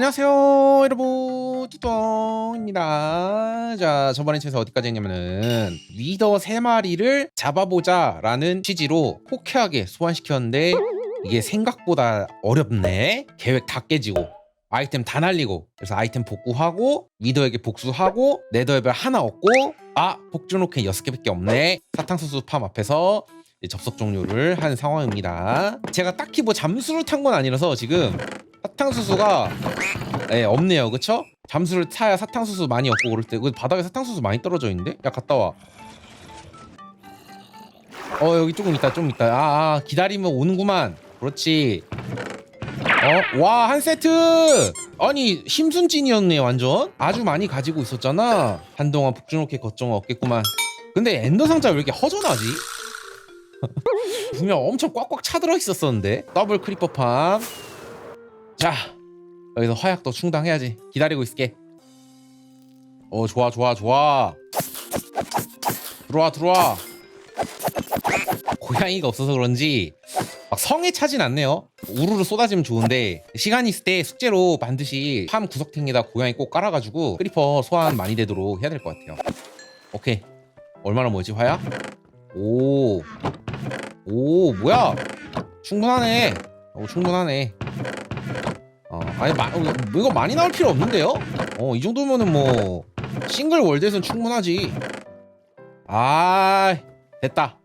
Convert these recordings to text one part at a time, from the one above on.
안녕하세요 여러분. 뚜덩입니다. 자 저번에 에서 어디까지 했냐면은 위더 3마리를 잡아보자 라는 취지로 호쾌하게 소환시켰는데 이게 생각보다 어렵네. 계획 다 깨지고 아이템 다 날리고 그래서 아이템 복구하고 위더에게 복수하고 네더앱을 하나 얻고 아 복주노캔 6개밖에 없네. 사탕수수 팜 앞에서 접속 종료를 한 상황입니다 제가 딱히 뭐 잠수를 탄 건 아니라서 지금 사탕수수가 예, 없네요. 그쵸? 잠수를 타야 사탕수수 많이 얻고 그럴 때. 그 바닥에 사탕수수 많이 떨어져 있는데? 야, 갔다 와. 어, 여기 조금 있다, 좀 있다. 아, 아 기다리면 오는구만. 그렇지. 어? 와, 한 세트! 아니, 심순진이었네, 완전. 아주 많이 가지고 있었잖아. 한동안 북주노케 거정 없겠구만. 근데 엔더 상자 왜 이렇게 허전하지? 분명 엄청 꽉꽉 차들어 있었었는데. 더블 크리퍼 팜. 자, 여기서 화약도 충당해야지. 기다리고 있을게. 어, 좋아, 좋아, 좋아. 들어와, 들어와. 고양이가 없어서 그런지 막 성에 차진 않네요. 우르르 쏟아지면 좋은데 시간 있을 때 숙제로 반드시 팜 구석탱에다 고양이 꼭 깔아가지고 크리퍼 소환 많이 되도록 해야 될 것 같아요. 오케이. 얼마나 뭐지 화약? 오, 오, 뭐야? 충분하네. 오, 충분하네. 어, 아니 마, 어, 이거 많이 나올 필요 없는데요? 어, 이 정도면은 뭐 싱글 월드에선 충분하지. 아, 됐다.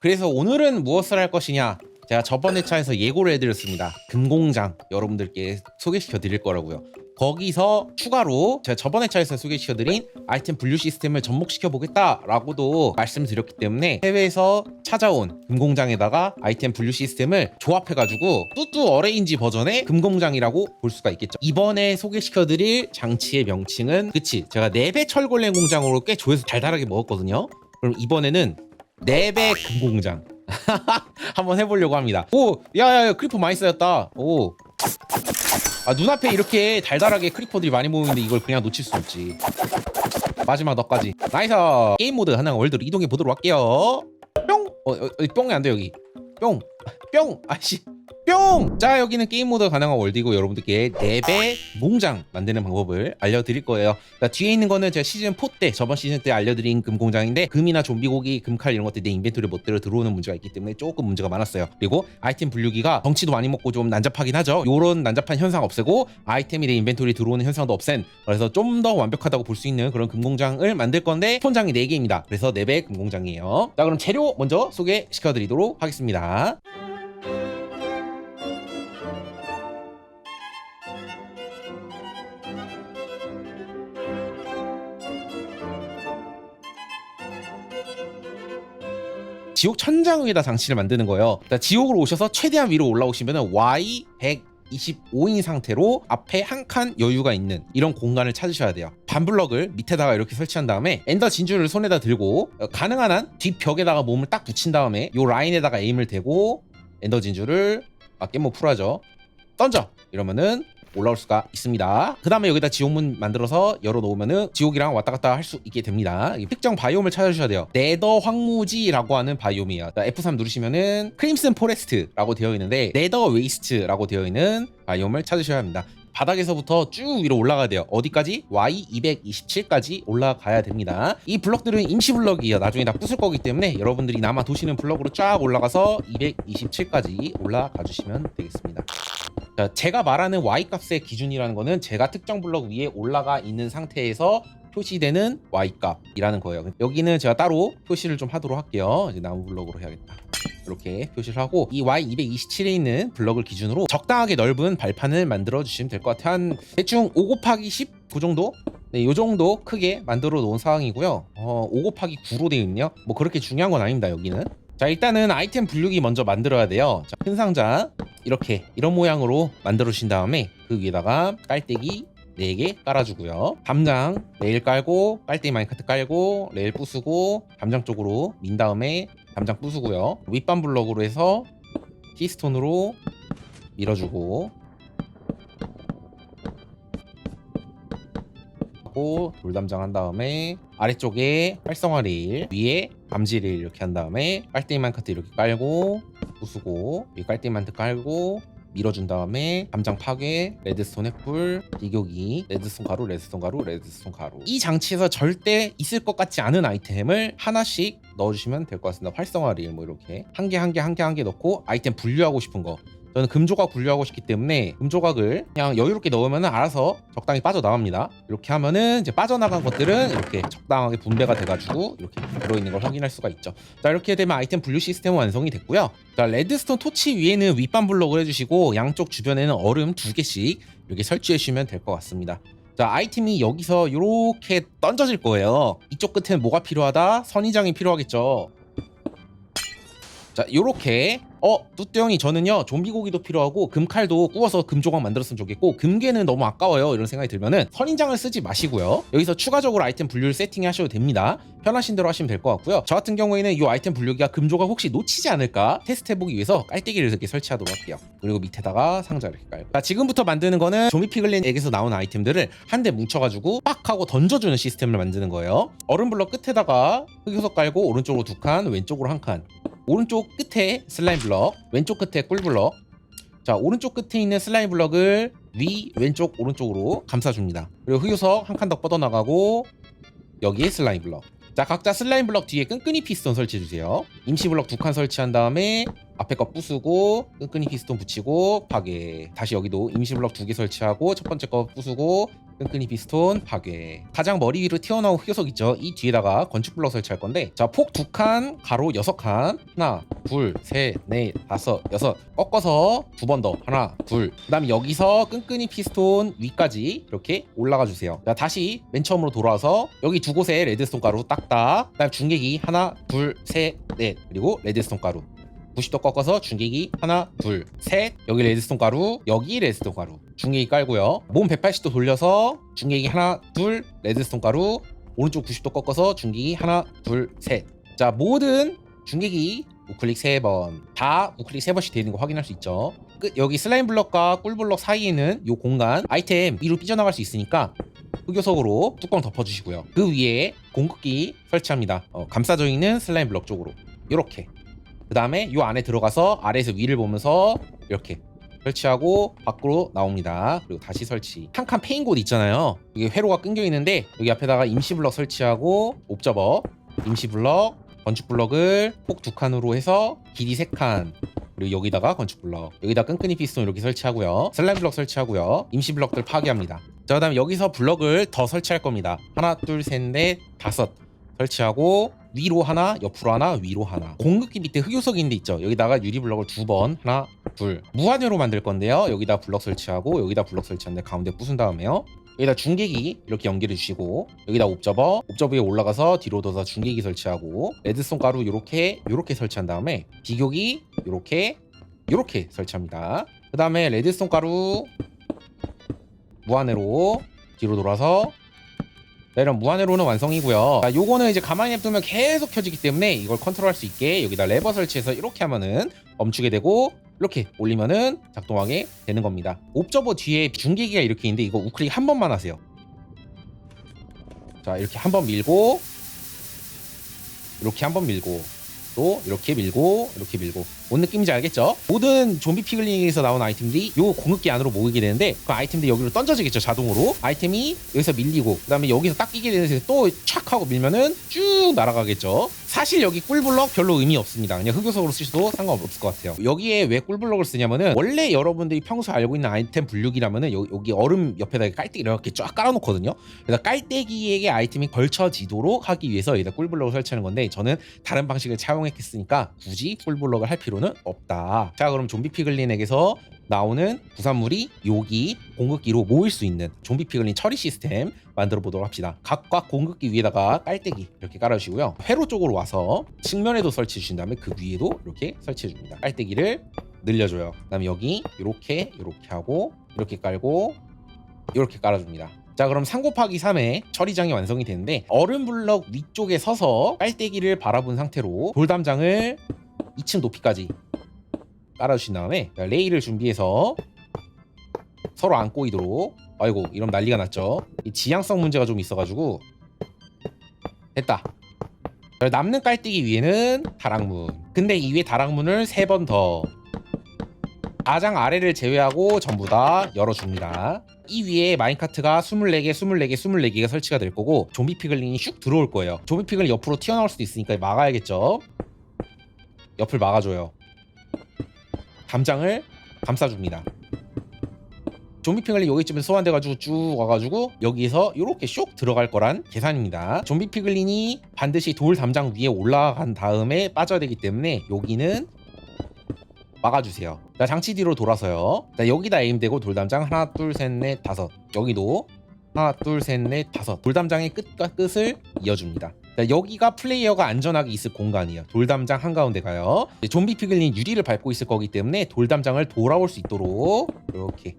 그래서 오늘은 무엇을 할 것이냐? 제가 저번 회차에서 예고를 해드렸습니다. 금공장 여러분들께 소개시켜 드릴 거라고요. 거기서 추가로 제가 저번 회차에서 소개시켜드린 아이템 분류 시스템을 접목시켜 보겠다라고도 말씀드렸기 때문에 해외에서 찾아온 금공장에다가 아이템 분류 시스템을 조합해가지고 뚜뚜 어레인지 버전의 금공장이라고 볼 수가 있겠죠. 이번에 소개시켜드릴 장치의 명칭은 그치 제가 4배 철골렘 공장으로 꽤 조회수 달달하게 먹었거든요. 그럼 이번에는 4배 금공장 한번 해보려고 합니다. 오, 야야야 크리퍼 많이 쌓였다. 오, 아 눈앞에 이렇게 달달하게 크리퍼들이 많이 모이는데 이걸 그냥 놓칠 수 없지 마지막 너까지 나이스 게임 모드 하나 월드로 이동해 보도록 할게요 뿅! 어, 어, 어 뿅이 안 돼 여기 뿅! 뿅! 아씨 뿅! 자 여기는 게임 모드 가능한 월드이고 여러분들께 4배 공장 만드는 방법을 알려드릴 거예요. 자, 뒤에 있는 거는 제가 시즌 4 때 저번 시즌 때 알려드린 금공장인데 금이나 좀비고기, 금칼 이런 것들이 내 인벤토리 못대로 들어오는 문제가 있기 때문에 조금 문제가 많았어요. 그리고 아이템 분류기가 덩치도 많이 먹고 좀 난잡하긴 하죠. 요런 난잡한 현상 없애고 아이템이 내 인벤토리 들어오는 현상도 없앤 그래서 좀 더 완벽하다고 볼 수 있는 그런 금공장을 만들 건데 폰장이 4개입니다. 그래서 4배 금공장이에요. 자 그럼 재료 먼저 소개시켜 드리도록 하겠습니다 지옥 천장 위에다 장치를 만드는 거예요. 그러니까 지옥으로 오셔서 최대한 위로 올라오시면 Y 125인 상태로 앞에 한 칸 여유가 있는 이런 공간을 찾으셔야 돼요. 반블럭을 밑에다가 이렇게 설치한 다음에 엔더 진주를 손에다 들고 어, 가능한 한 뒷벽에다가 몸을 딱 붙인 다음에 이 라인에다가 에임을 대고 엔더 진주를 아 깨모 풀하죠. 던져 이러면은 올라올 수가 있습니다. 그 다음에 여기다 지옥문 만들어서 열어놓으면은 지옥이랑 왔다 갔다 할 수 있게 됩니다. 특정 바이옴을 찾아주셔야 돼요. 네더 황무지라고 하는 바이옴이에요. F3 누르시면은 크림슨 포레스트라고 되어 있는데 네더 웨이스트라고 되어 있는 바이옴을 찾으셔야 합니다. 바닥에서부터 쭉 위로 올라가야 돼요. 어디까지? Y227까지 올라가야 됩니다. 이 블럭들은 임시 블럭이에요. 나중에 다 부술 거기 때문에 여러분들이 남아 도시는 블럭으로 쫙 올라가서 227까지 올라가 주시면 되겠습니다. 자, 제가 말하는 y 값의 기준이라는 거는 제가 특정 블럭 위에 올라가 있는 상태에서 표시되는 y 값이라는 거예요. 여기는 제가 따로 표시를 좀 하도록 할게요. 이제 나무 블럭으로 해야겠다. 이렇게 표시를 하고 이 Y227에 있는 블럭을 기준으로 적당하게 넓은 발판을 만들어 주시면 될 것 같아요. 한 대충 5 곱하기 10 그 정도? 네, 요 정도 크게 만들어 놓은 상황이고요. 어, 5 곱하기 9로 되어 있네요. 뭐 그렇게 중요한 건 아닙니다. 여기는. 자 일단은 아이템 분류기 먼저 만들어야 돼요. 자, 큰 상자 이렇게 이런 모양으로 만들어 주신 다음에 그 위에다가 깔때기 4개 깔아주고요. 담장 레일 깔고 깔때기 마인카트 깔고 레일 부수고 담장 쪽으로 민 다음에 담장 부수고요. 윗반 블럭으로 해서 키스톤으로 밀어주고. 하고 돌담장 한 다음에 아래쪽에 활성화 레일 위에 감지 레일 이렇게 한 다음에 깔때기만 카트 이렇게 깔고 부수고 위 깔때기만트 깔고 밀어준 다음에 담장 파괴, 레드스톤 핵불, 비교기, 레드스톤 가루, 레드스톤 가루, 레드스톤 가루. 이 장치에서 절대 있을 것 같지 않은 아이템을 하나씩 넣어주시면 될 것 같습니다. 활성화를 뭐 이렇게 한 개 한 개 한 개 한 개 넣고 아이템 분류하고 싶은 거. 저는 금조각 분류하고 싶기 때문에 금조각을 그냥 여유롭게 넣으면 알아서 적당히 빠져나갑니다. 이렇게 하면은 이제 빠져나간 것들은 이렇게 적당하게 분배가 돼가지고 이렇게 들어있는 걸 확인할 수가 있죠. 자 이렇게 되면 아이템 분류 시스템 완성이 됐고요. 자 레드스톤 토치 위에는 윗반 블록을 해주시고 양쪽 주변에는 얼음 두 개씩 이렇게 설치해 주시면 될 것 같습니다. 자 아이템이 여기서 이렇게 던져질 거예요. 이쪽 끝에는 뭐가 필요하다? 선인장이 필요하겠죠. 자 요렇게 어 뚜뚜 형이 저는요 좀비 고기도 필요하고 금칼도 구워서 금조각 만들었으면 좋겠고 금괴는 너무 아까워요 이런 생각이 들면은 선인장을 쓰지 마시고요. 여기서 추가적으로 아이템 분류를 세팅하셔도 됩니다. 편하신 대로 하시면 될 것 같고요. 저 같은 경우에는 이 아이템 분류기가 금조각 혹시 놓치지 않을까 테스트 해보기 위해서 깔때기를 이렇게 설치하도록 할게요. 그리고 밑에다가 상자 이렇게 깔고. 자 지금부터 만드는 거는 조미 피글린에게서 나온 아이템들을 한 대 뭉쳐가지고 빡 하고 던져주는 시스템을 만드는 거예요. 얼음 블럭 끝에다가 흑요석 깔고 오른쪽으로 두 칸 왼쪽으로 한칸 오른쪽 끝에 슬라임 블럭, 왼쪽 끝에 꿀 블럭. 자, 오른쪽 끝에 있는 슬라임 블럭을 위, 왼쪽, 오른쪽으로 감싸줍니다. 그리고 흑요석 한 칸 더 뻗어나가고 여기에 슬라임 블럭. 자, 각자 슬라임 블럭 뒤에 끈끈이 피스톤 설치해주세요. 임시 블럭 두 칸 설치한 다음에 앞에 거 부수고 끈끈이 피스톤 붙이고 파괴. 다시 여기도 임시 블럭 두 개 설치하고 첫 번째 거 부수고 끈끈이 피스톤 파괴. 가장 머리 위로 튀어나온 흑요석 있죠? 이 뒤에다가 건축 블럭 설치할 건데 자, 폭 두 칸, 가로 여섯 칸. 하나, 둘, 셋, 넷, 다섯, 여섯. 꺾어서 두 번 더. 하나, 둘. 그 다음에 여기서 끈끈이 피스톤 위까지 이렇게 올라가 주세요. 자, 다시 맨 처음으로 돌아와서 여기 두 곳에 레드스톤 가루 딱딱. 그 다음 중계기 하나, 둘, 셋, 넷. 그리고 레드스톤 가루. 90도 꺾어서 중계기 하나 둘 셋. 여기 레드스톤 가루 여기 레드스톤 가루. 중계기 깔고요. 몸 180도 돌려서 중계기 하나 둘 레드스톤 가루. 오른쪽 90도 꺾어서 중계기 하나 둘 셋 자 모든 중계기 우클릭 3번. 다 우클릭 3번씩 되어 있는 거 확인할 수 있죠. 끝. 여기 슬라임 블럭과 꿀 블럭 사이에는 이 공간 아이템 위로 삐져나갈 수 있으니까 흑요석으로 뚜껑 덮어주시고요. 그 위에 공급기 설치합니다. 어, 감싸져 있는 슬라임 블럭 쪽으로. 이렇게 그 다음에 요 안에 들어가서 아래에서 위를 보면서 이렇게 설치하고 밖으로 나옵니다. 그리고 다시 설치. 한 칸 페인 곳 있잖아요. 이게 회로가 끊겨 있는데 여기 앞에다가 임시 블럭 설치하고 옵저버, 임시 블럭, 건축 블럭을 폭 두 칸으로 해서 길이 세 칸. 그리고 여기다가 건축 블럭, 여기다 끈끈이 피스톤 이렇게 설치하고요. 슬라임 블럭 설치하고요. 임시 블럭들 파괴합니다. 자, 그다음에 여기서 블럭을 더 설치할 겁니다. 하나, 둘, 셋, 넷, 다섯 설치하고 위로 하나, 옆으로 하나, 위로 하나. 공급기 밑에 흑요석이 있는데 있죠. 여기다가 유리 블럭을 두 번, 하나, 둘. 무한회로 만들 건데요. 여기다 블럭 설치하고 여기다 블럭 설치하는데 가운데 부순 다음에요. 여기다 중계기 이렇게 연결해 주시고 여기다 옵저버 옵저버 위에 올라가서 뒤로 둬서 중계기 설치하고 레드스톤 가루 요렇게 요렇게 설치한 다음에 비교기 요렇게 요렇게 설치합니다 그 다음에 레드스톤 가루 무한회로 뒤로 돌아서 네, 이런 무한회로는 완성이고요. 자, 요거는 이제 가만히 냅두면 계속 켜지기 때문에 이걸 컨트롤할 수 있게 여기다 레버 설치해서 이렇게 하면은 멈추게 되고 이렇게 올리면은 작동하게 되는 겁니다. 옵저버 뒤에 중계기가 이렇게 있는데 이거 우클릭 한 번만 하세요. 자, 이렇게 한 번 밀고 이렇게 한 번 밀고 또 이렇게 밀고 이렇게 밀고 뭔 느낌인지 알겠죠? 모든 좀비 피글링에서 나온 아이템들이 요 공급기 안으로 모이게 되는데 그 아이템들이 여기로 던져지겠죠 자동으로. 아이템이 여기서 밀리고 그 다음에 여기서 딱 끼게 되면서 또착 하고 밀면은 쭉 날아가겠죠. 사실 여기 꿀블럭 별로 의미 없습니다. 그냥 흑요석으로 쓰셔도 상관없을 것 같아요. 여기에 왜 꿀블럭을 쓰냐면은 원래 여러분들이 평소 알고 있는 아이템 분류기라면은 여, 여기 얼음 옆에다 깔때기 이렇게 쫙 깔아놓거든요. 그래서 깔때기에게 아이템이 걸쳐지도록 하기 위해서 여기다 꿀블럭을 설치하는 건데 저는 다른 방식을 차용했으니까 굳이 꿀블럭을 할 필요는 없다. 자 그럼 좀비 피글린에게서 나오는 부산물이 여기 공급기로 모일 수 있는 좀비 피글린 처리 시스템 만들어 보도록 합시다. 각각 공급기 위에다가 깔때기 이렇게 깔아주시고요. 회로 쪽으로 와서 측면에도 설치해 주신 다음에 그 위에도 이렇게 설치해 줍니다. 깔때기를 늘려줘요. 그 다음에 여기 이렇게 이렇게 하고 이렇게 깔고 이렇게 깔아줍니다. 자 그럼 3 곱하기 3의 처리장이 완성이 되는데 얼음 블럭 위쪽에 서서 깔때기를 바라본 상태로 돌담장을 2층 높이까지 깔아주신 다음에 레일을 준비해서 서로 안 꼬이도록 아이고 이런 난리가 났죠 이 지향성 문제가 좀 있어가지고 됐다 남는 깔때기 위에는 다락문 근데 이 위에 다락문을 3번 더 가장 아래를 제외하고 전부 다 열어줍니다. 이 위에 마인카트가 24개, 24개, 24개가 설치가 될 거고 좀비 피글린이 슉 들어올 거예요. 좀비 피글린 옆으로 튀어나올 수도 있으니까 막아야겠죠. 옆을 막아줘요. 담장을 감싸줍니다. 좀비 피글린 여기쯤에 소환돼가지고 쭉 와가지고 여기에서 이렇게 슉 들어갈 거란 계산입니다. 좀비 피글린이 반드시 돌 담장 위에 올라간 다음에 빠져야 되기 때문에 여기는 막아주세요. 자 장치 뒤로 돌아서요. 자 여기다 에임대고 돌 담장 하나 둘 셋 넷 다섯 여기도 하나 둘 셋 넷 다섯 돌 담장의 끝과 끝을 이어줍니다. 자, 여기가 플레이어가 안전하게 있을 공간이에요. 돌담장 한가운데 가요. 좀비 피글린 유리를 밟고 있을 거기 때문에 돌담장을 돌아올 수 있도록 이렇게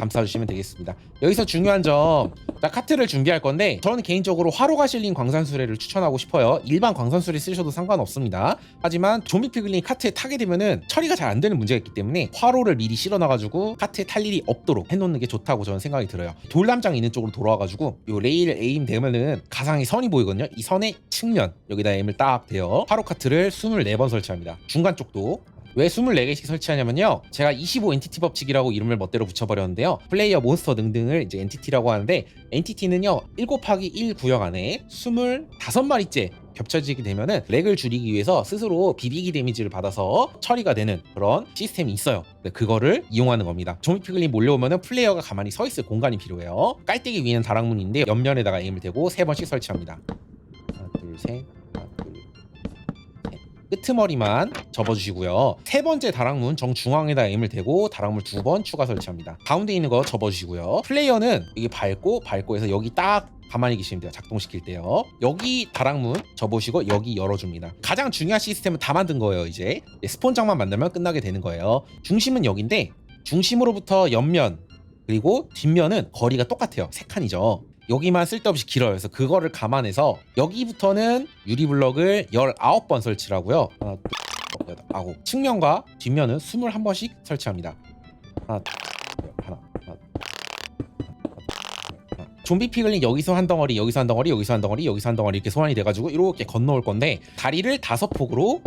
감싸주시면 되겠습니다. 여기서 중요한 점, 자 카트를 준비할 건데 저는 개인적으로 화로가 실린 광산수레를 추천하고 싶어요. 일반 광산수레 쓰셔도 상관없습니다. 하지만 좀비 피글린 카트에 타게 되면은 처리가 잘 안 되는 문제가 있기 때문에 화로를 미리 실어놔가지고 카트에 탈 일이 없도록 해놓는 게 좋다고 저는 생각이 들어요. 돌담장 있는 쪽으로 돌아와가지고 요 레일 에임 되면은 가상의 선이 보이거든요. 이 선의 측면 여기다 에임을 딱 대요. 화로 카트를 24번 설치합니다. 중간 쪽도 왜 24개씩 설치하냐면요. 제가 25 엔티티 법칙이라고 이름을 멋대로 붙여버렸는데요. 플레이어 몬스터 등등을 이제 엔티티라고 하는데 엔티티는요. 1 곱하기 1 구역 안에 25마리째 겹쳐지게 되면은 렉을 줄이기 위해서 스스로 비비기 데미지를 받아서 처리가 되는 그런 시스템이 있어요. 네, 그거를 이용하는 겁니다. 좀비 피글린 몰려오면은 플레이어가 가만히 서 있을 공간이 필요해요. 깔때기 위에는 다락문인데 옆면에다가 에임을 대고 세 번씩 설치합니다. 하나, 둘, 셋, 하나, 둘, 끄트머리만 접어주시고요. 세 번째 다락문 정중앙에다 에임을 대고 다락문 두 번 추가 설치합니다. 가운데 있는 거 접어주시고요. 플레이어는 여기 밟고 밟고 해서 여기 딱 가만히 계시면 돼요. 작동시킬 때요. 여기 다락문 접으시고 여기 열어줍니다. 가장 중요한 시스템은 다 만든 거예요. 이제 스폰장만 만들면 끝나게 되는 거예요. 중심은 여기인데 중심으로부터 옆면 그리고 뒷면은 거리가 똑같아요. 세 칸이죠. 여기만 쓸데없이 길어요. 그래서 그거를 감안해서 여기부터는 유리블럭을 19번 설치를 하고요. 하나, 둘, 여덟, 아홉. 측면과 뒷면은 21번씩 설치합니다. 하나, 둘, 하나, 하나, 하나. 좀비 피글린 여기서 한 덩어리, 여기서 한 덩어리, 여기서 한 덩어리, 여기서 한 덩어리 이렇게 소환이 돼가지고 이렇게 건너올 건데 다리를 다섯 폭으로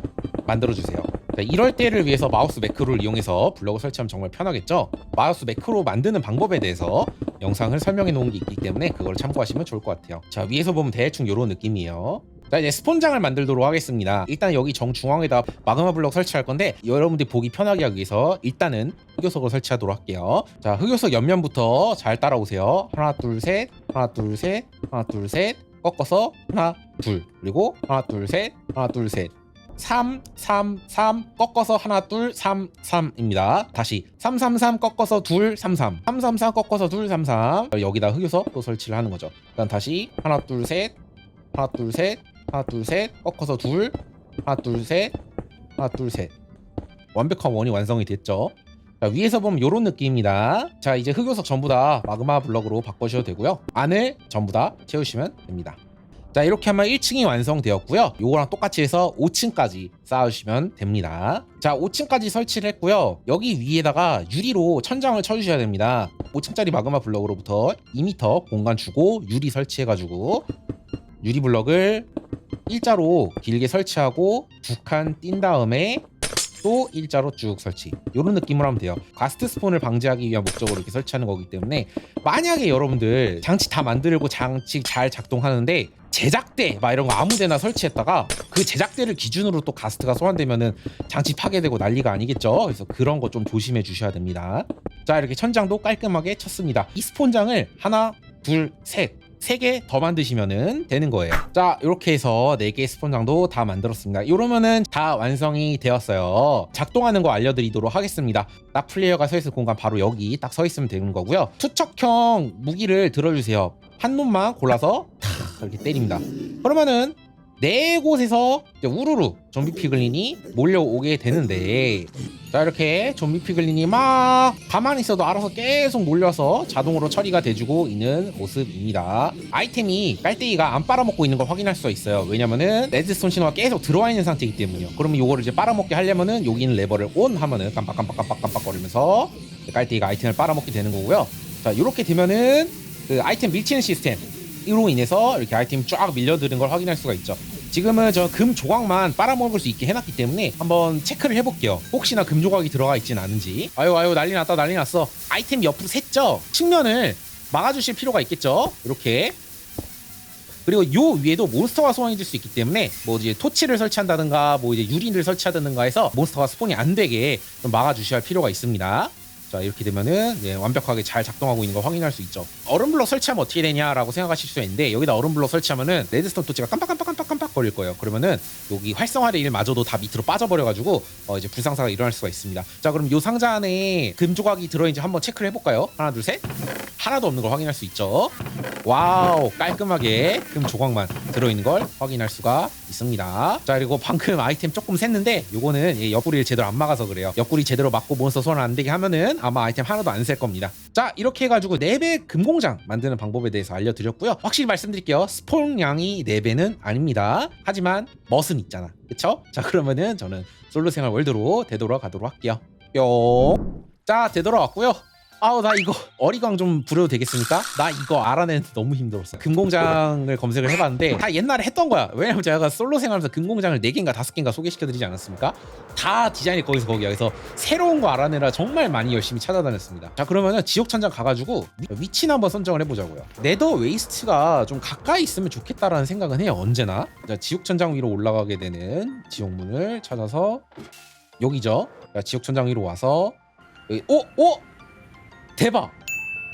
만들어 주세요. 자, 이럴 때를 위해서 마우스 매크로를 이용해서 블럭을 설치하면 정말 편하겠죠? 마우스 매크로 만드는 방법에 대해서 영상을 설명해 놓은 게 있기 때문에 그걸 참고하시면 좋을 것 같아요. 자, 위에서 보면 대충 이런 느낌이에요. 자 이제 스폰장을 만들도록 하겠습니다. 일단 여기 정중앙에다 마그마 블럭 설치할 건데 여러분들이 보기 편하게 하기 위해서 일단은 흑요석을 설치하도록 할게요. 자 흑요석 옆면부터 잘 따라오세요. 하나 둘 셋, 하나 둘 셋, 하나 둘 셋, 꺾어서 하나 둘 그리고 하나 둘 셋, 하나 둘 셋. 3, 3, 3 꺾어서 하나 둘 3, 3입니다. 다시 3, 3, 3 꺾어서 둘 3, 3 3, 3, 3 꺾어서 둘 3, 3 여기다 흑요석 또 설치를 하는 거죠. 그다음 다시 하나 둘 셋, 하나 둘 셋, 하나 둘 셋 꺾어서 둘 하나 둘 셋, 하나 둘 셋. 완벽한 원이 완성이 됐죠. 자, 위에서 보면 이런 느낌입니다. 자 이제 흑요석 전부 다 마그마 블럭으로 바꿔주셔도 되고요. 안을 전부 다 채우시면 됩니다. 자 이렇게 하면 1층이 완성되었고요. 요거랑 똑같이 해서 5층까지 쌓아주시면 됩니다. 자 5층까지 설치를 했고요. 여기 위에다가 유리로 천장을 쳐주셔야 됩니다. 5층짜리 마그마 블럭으로부터 2m 공간 주고 유리 설치해가지고 유리 블럭을 일자로 길게 설치하고 두 칸 띈 다음에 또 일자로 쭉 설치. 이런 느낌으로 하면 돼요. 가스트 스폰을 방지하기 위한 목적으로 이렇게 설치하는 거기 때문에 만약에 여러분들 장치 다 만들고 장치 잘 작동하는데 제작대 막 이런 거 아무데나 설치했다가 그 제작대를 기준으로 또 가스트가 소환되면은 장치 파괴되고 난리가 아니겠죠? 그래서 그런 거 좀 조심해 주셔야 됩니다. 자 이렇게 천장도 깔끔하게 쳤습니다. 이 스폰장을 하나 둘 셋 3개 더 만드시면 되는 거예요. 자 이렇게 해서 4개의 스폰장도 다 만들었습니다. 이러면은 다 완성이 되었어요. 작동하는 거 알려드리도록 하겠습니다. 딱 플레이어가 서 있을 공간 바로 여기 딱 서 있으면 되는 거고요. 투척형 무기를 들어주세요. 한 놈만 골라서 탁 이렇게 때립니다. 그러면은 네 곳에서 우르르 좀비 피글린이 몰려오게 되는데 자 이렇게 좀비 피글린이 막 가만히 있어도 알아서 계속 몰려서 자동으로 처리가 돼주고 있는 모습입니다. 아이템이 깔때기가 안 빨아먹고 있는 걸 확인할 수가 있어요. 왜냐면은 레드스톤 신호가 계속 들어와 있는 상태이기 때문이요. 그러면 요거를 이제 빨아먹게 하려면은 여기 있는 레버를 온 하면은 깜빡깜빡깜빡깜빡 거리면서 깔때기가 아이템을 빨아먹게 되는 거고요. 자 이렇게 되면은 그 아이템 밀치는 시스템 이로 인해서 이렇게 아이템이 쫙 밀려드는 걸 확인할 수가 있죠 지금은 저 금 조각만 빨아먹을 수 있게 해놨기 때문에 한번 체크를 해볼게요. 혹시나 금 조각이 들어가 있진 않은지. 아유 아유 난리 났다 난리 났어. 아이템 옆으로 샜죠. 측면을 막아주실 필요가 있겠죠. 이렇게. 그리고 요 위에도 몬스터가 소환이 될 수 있기 때문에 뭐 이제 토치를 설치한다든가 뭐 이제 유린을 설치하다든가 해서 몬스터가 스폰이 안 되게 좀 막아주셔야 할 필요가 있습니다. 자 이렇게 되면은 네, 완벽하게 잘 작동하고 있는 걸 확인할 수 있죠. 얼음 블럭 설치하면 어떻게 되냐라고 생각하실 수 있는데 여기다 얼음 블럭 설치하면은 레드스톤 토치가 깜빡깜빡깜빡깜빡 거릴 거예요. 그러면은 여기 활성화된 일마저도 다 밑으로 빠져버려가지고 어, 이제 불상사가 일어날 수가 있습니다. 자 그럼 요 상자 안에 금 조각이 들어있는지 한번 체크를 해볼까요? 하나 둘 셋. 하나도 없는 걸 확인할 수 있죠. 와우 깔끔하게 금 조각만 들어있는 걸 확인할 수가 있습니다. 자 그리고 방금 아이템 조금 샜는데 요거는 예, 옆구리를 제대로 안 막아서 그래요. 옆구리 제대로 막고 몬스터 소환 안 되게 하면은 아마 아이템 하나도 안 셀 겁니다. 자 이렇게 해가지고 4배 금공장 만드는 방법에 대해서 알려드렸고요. 확실히 말씀드릴게요. 스폰량이 4배는 아닙니다. 하지만 멋은 있잖아. 그쵸? 자 그러면은 저는 솔로 생활 월드로 되돌아가도록 할게요. 뿅. 자 되돌아왔고요. 아우 나 이거 어리광 좀 부려도 되겠습니까? 나 이거 알아내는 너무 힘들었어. 금공장을 검색을 해봤는데 다 옛날에 했던 거야. 왜냐면 제가 솔로 생활하면서 금공장을 4개인가 5개인가 소개시켜드리지 않았습니까? 다 디자인이 거기서 거기야. 그래서 새로운 거 알아내라 정말 많이 열심히 찾아다녔습니다. 자 그러면은 지옥천장 가가지고 위치나 한번 선정을 해보자고요. 네더 웨이스트가 좀 가까이 있으면 좋겠다라는 생각은 해요. 언제나. 자 지옥 천장 위로 올라가게 되는 지옥문을 찾아서 여기죠. 자, 지옥 천장 위로 와서 여기 오! 오! 대박!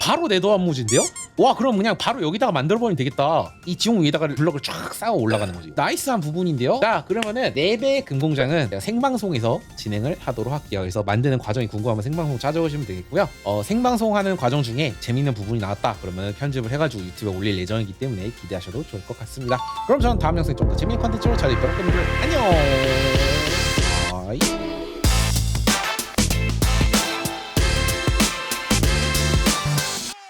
바로 네더 한무지인데요? 와 그럼 그냥 바로 여기다가 만들어버리면 되겠다. 이 지옥 위에다가 블럭을 쫙 쌓아 올라가는 거지. 나이스한 부분인데요? 자 그러면은 4배 금공장은 생방송에서 진행을 하도록 할게요. 그래서 만드는 과정이 궁금하면 생방송 찾아오시면 되겠고요. 어, 생방송하는 과정 중에 재밌는 부분이 나왔다 그러면 편집을 해가지고 유튜브에 올릴 예정이기 때문에 기대하셔도 좋을 것 같습니다. 그럼 저는 다음 영상에 좀 더 재밌는 컨텐츠로 찾아뵙도록 여러분들 안녕! 바이